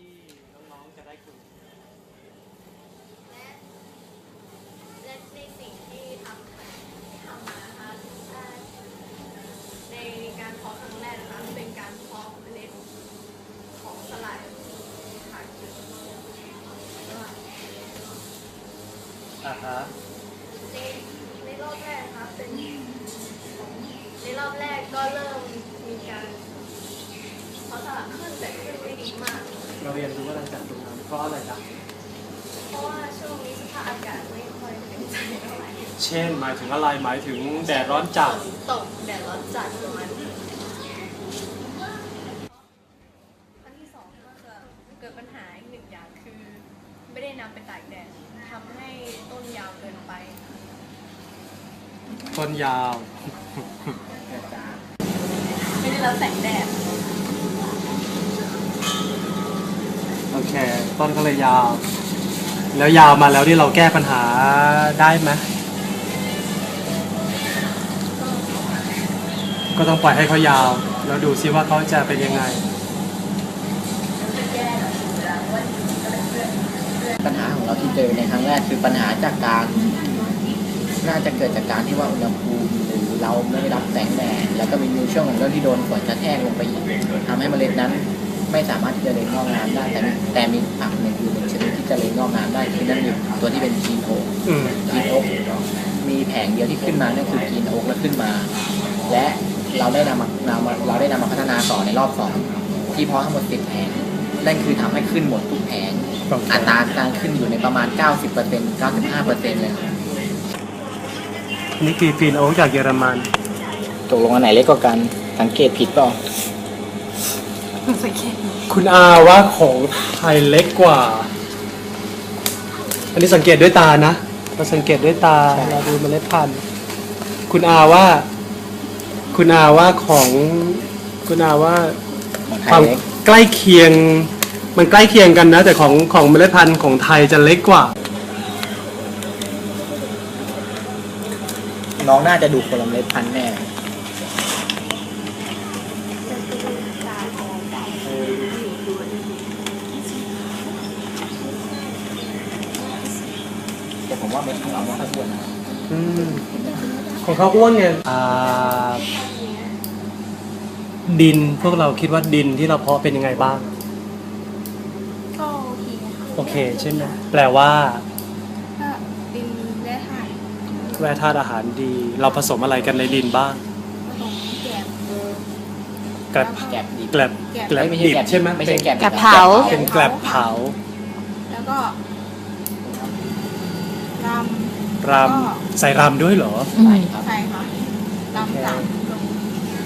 ที่น้องๆจะได้คุณและและในสิ่งที่ทำค่ทำมาคะอ่าในการเพาะครั้งแรกนะคะเป็นการเพาะเมล็ดของสลัดผักหรืออ่าฮะในในรอบแรกนะคะเป็นในรอบแรกก็เริ่มมีการเพาะสลัดขึ้นแต่ขึ้นไม่ดีมาก เราเรียนรู้อะไรจากตรงนั้นเพราะอะไรจ๊ะเพราะว่าช่วงนี้สภาพอากาศไม่ค่อยเป็นใจเท่าไหร่เช่นหมายถึงอะไรหมายถึงแดดร้อนจัดฝนตกแดดร้อนจัดประมาณนี้อันที่สองก็จะเกิดปัญหาอีกหนึ่งอย่างคือ ไม่ได้นำไปตากแดดทำให้ต้นยาวเกินไป ต้นยาว ไม่ได้รับแสงแดด คต้นก็เลยยาว แล้วยาวมาแล้วที่เราแก้ปัญหาได้ไหมก็ต้องปล่อยให้เขายาว แล้วดูซิว่าเขาจะเป็นยังไง ปัญหาของเราที่เจอในครั้งแรกคือปัญหาจากการน่าจะเกิดจากการที่ว่าอุณหภูมิหรือเราไม่ได้รับแสงแดดแล้วก็มีช่วงของเรื่องที่โดนฝนกระแทกลงไปอีกทำให้เมล็ดนั้น ไม่สามารถที่จะเริญงอกงามได้แต่มีแต่มีผักหนึ่งอยู่หนึ่งชนิดที่จะเริญงอกงามได้คือนั่นคือตัวที่เป็นกีนโอ๊กอืมกีนโอ๊กมีแผงเดียวที่ขึ้นมานั่นคือกีนโอ๊กแล้วขึ้นมา และเราได้นำมาเรามาเราได้นำมาพัฒนาต่อในรอบสองที่เพาะทั้งหมดสิบแผงนั่นคือทำให้ขึ้นหมดทุกแผงโอเคอัตราการขึ้นอยู่ในประมาณ 90% 95%เลยครับนี่คือฟีนโอ๊กจากเยอรมันตกลงอันไหนเล็กกว่ากันสังเกตผิดเปล่า คุณอาว่าของไทยเล็กกว่า อันนี้สังเกตด้วยตานะ เราสังเกตด้วยตา เราดูเมล็ดพันธุ์ คุณอาว่า คุณอาว่าของ คุณอาว่าของไทควายมเล็กใกล้เคียง มันใกล้เคียงกันนะ แต่ของของเมล็ดพันธุ์ของไทยจะเล็กกว่า น้องน่าจะดูคนละเมล็ดพันธุ์แน่ แต่ผมว่าเม็ดของเราไม่ค่อยอ้วนนะอืมของเขาอ้วนไงอ่าดินพวกเราคิดว่าดินที่เราเพาะเป็นยังไงบ้าง ก็โอเคค่ะโอเคใช่ไหมแปลว่าถ้าดินได้ถ่ายแร่ธาตุอาหารดี เราผสมอะไรกันในดินบ้าง ผสมแกบแกลบแกบดิบแกลบแกลบไม่ดิบแกบใช่ไหมไม่ใช่แกบดิบแกบเผา เป็นแกลบเผา แล้วก็ รรำใส่รำด้วยเหรออืมครับำใช่ค่ะรำสามลง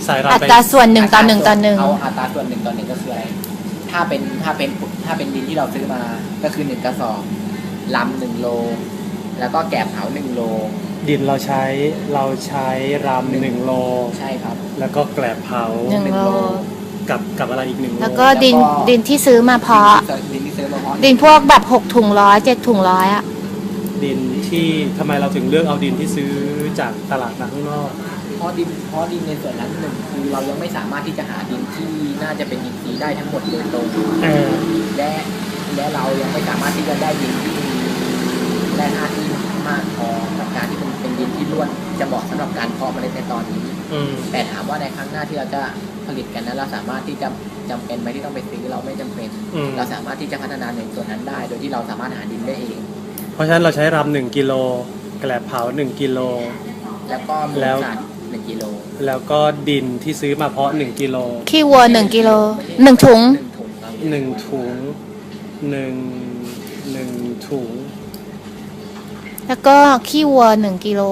ใส่อัรำไปตราส่วนหนึ่งต่อหนึ่งต่อหนึ่งเอาอัตราส่วนหนึ่งต่อหนึ่งก็คืออะไร ถ้าเป็นถ้าเป็นถ้าเป็นดินที่เราซื้อมา ก็คือหนึ่งกระสอบลำหนึ่งโล แล้วก็แกบเผาหนึ่งโล ดินเราใช้เราใช้รำหนึ่งโล ใช่ครับ แล้วก็แกลบเผาหนึ่งโล กับกับอะไรอีกหนึ่งโลแล้วก็ดินแล้วก็ ดินที่ซื้อมาเพาะ ดินที่ซื้อมาเพาะดินพวกแบบหกถุงร้อยเจ็ดถุงร้อยอะ ดินที่ทำไมเราถึงเลือกเอาดินที่ซื้อจากตลาดนัดข้างนอก เพราะดินเพราะดินในส่วนนั้นหนึ่งคือเรายังไม่สามารถที่จะหาดินที่น่าจะเป็นดินทรีย์ได้ทั้งหมดโดยตรงเออและและเรายังไม่สามารถที่จะได้ดินที่มีแร่ธาตุที่มากพอกับการที่เป็นเป็นดินที่ร่วนจะเหมาะสำหรับการเพาะเมล็ดในตอนนี้ อืม แต่ถามว่าในครั้งหน้าที่เราจะผลิตกันนั้นเราสามารถที่จะจำเป็นไหมที่ต้องไปซื้อเราไม่จำเป็น อืม เราสามารถที่จะพัฒนาในส่วนนั้นได้ โดยที่เราสามารถหาดินได้เอง เพราะฉะนั้นเราใช้รำหนึ่งกิโลแกลบเผาหนึ่งกิโล แล้วก็มูลแล้วสัตว์หนึ่งกิโลแล้วก็ดินที่ซื้อมาเพาะหนึ่งกิโลขี้วัวหนึ่งกิโลหนึ่งถุงหนึ่งถุงครับหนึ่งถุงหนึ่งหนึ่งถุง แล้วก็ขี้วัวหนึ่งกิโล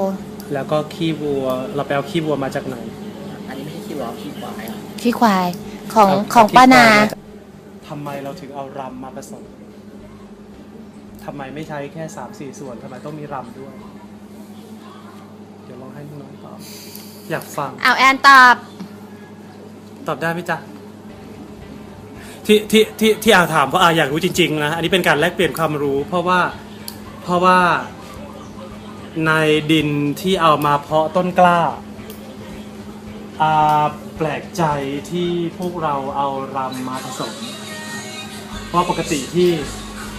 แล้วก็ขี้วัว เราไปเอาขี้วัวมาจากไหนอันนี้ไม่ใช่ขี้วัวขี้ควายอะขี้ควายของเาของขี้ป้านาควมจกทำไมเราถึงเอารำมาผสม ทำไมไม่ใช้แค่สามสี่ส่วนทำไมต้องมีรำด้วย เดี๋ยวลองให้น้องๆตอบ อยากฟังเอาแอนตอบ ตอบได้ไหมจ๊ะที่ที่ที่ที่อาถามเพราะอาอยากรู้จริงๆนะอันนี้เป็นการแลกเปลี่ยนความรู้ เพราะว่าเพราะว่าในดินที่เอามาเพาะต้นกล้าอาแปลกใจที่พวกเราเอารำมาผสม เพราะปกติที่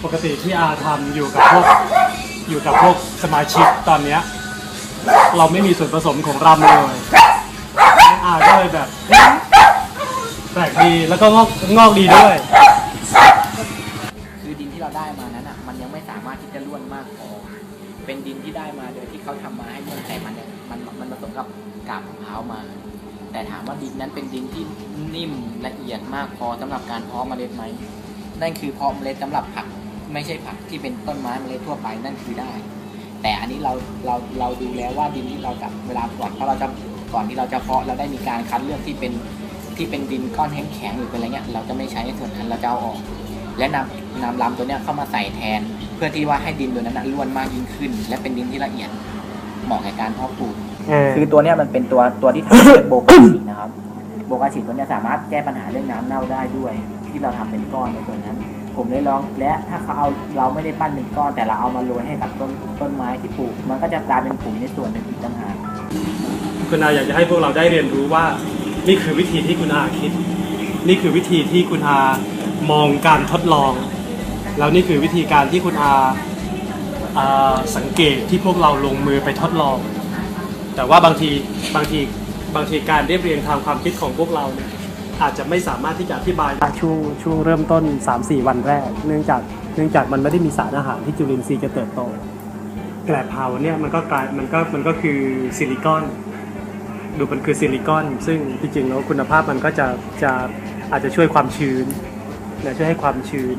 ปกติที่อาทำอยู่กับพวกอยู่กับพวกสมาชิกตอนเนี้ยเราไม่มีส่วนผสมของรำเลยอาก็เลยแบบแปลกดีแล้วก็งอกงอกดีด้วย คือดินที่เราได้มานั้นอะ มันยังไม่สามารถที่จะร่วนมากพอ เป็นดินที่ได้มาโดยที่เขาทำมาให้มันแต่มันยังมันมันผสมกับกาบมะพร้าวมา แต่ถามว่าดินนั้นเป็นดินที่นิ่มละเอียดมากพอสำหรับการเพาะเมล็ดไหมนั่นคือเพาะเมล็ดสำหรับผัก ไม่ใช่ผักที่เป็นต้นไม้เมล็ดทั่วไปนั่นคือได้ แต่อันนี้เราเราเราดูแล้วว่าดินที่เราจะเวลาก่อนเพราะเราจะก่อนที่เราจะเพาะเราได้มีการคัดเลือกที่เป็นที่เป็นดินก้อนแข็งๆหรือเป็นอะไรเงี้ยเราจะไม่ใช้ในส่วนนั้นเราจะเอาออก และนำนำลำตัวเนี้ยเข้ามาใส่แทน เพื่อที่ว่าให้ดินตัวนั้นนะร่วนมากยิ่งขึ้น และเป็นดินที่ละเอียดเหมาะกับการเพาะปลูกคือตัวเนี้ยมันเป็นตัวตัวที่ทำเป็นโบกาชินะครับโบกาชิตัวเนี้ยสามารถแก้ปัญหาเรื่องน้ำเน่าได้ด้วย ที่เราทำเป็นก้อนในตัวนั้น ผมเลยลองและถ้าเขาเอาเราไม่ได้ปั้นเป็นก้อน แต่เราเอามาโรยให้กับต้นต้นไม้ที่ปลูก มันก็จะกลายเป็นปุ๋ยในส่วนหนึ่งอีกต่างหากคุณอาอยากจะให้พวกเราได้เรียนรู้ว่า นี่คือวิธีที่คุณอาคิด นี่คือวิธีที่คุณอามองการทดลอง แล้วนี่คือวิธีการที่คุณอาอาสังเกตที่พวกเราลงมือไปทดลอง แต่ว่าบางทีบางทีบางทีการเรียบเรียงทางความคิดของพวกเราเนี่ย อาจจะไม่สามารถที่จะอธิบายช่วงช่วงเริ่มต้น 3-4 วันแรก เนื่องจากเนื่องจากมันไม่ได้มีสารอาหารที่จุลินทรีย์จะเติบโตแกลบเผาเนี่ยมันก็กลายมันก็มันก็คือซิลิคอน ดูมันคือซิลิคอน ซึ่งที่จริงแล้วคุณภาพมันก็จะจะอาจจะช่วยความชื้นนะช่วยให้ความชื้น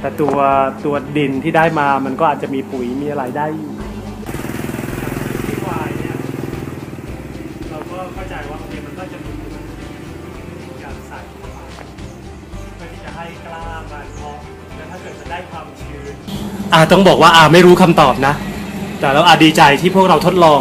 แต่ตัวตัวดินที่ได้มามันก็อาจจะมีปุ๋ยมีอะไรได้อยู่ ได้ความชื้น อ่าต้องบอกว่าอาไม่รู้คำตอบนะ แต่เราอาดีใจที่พวกเราทดลอง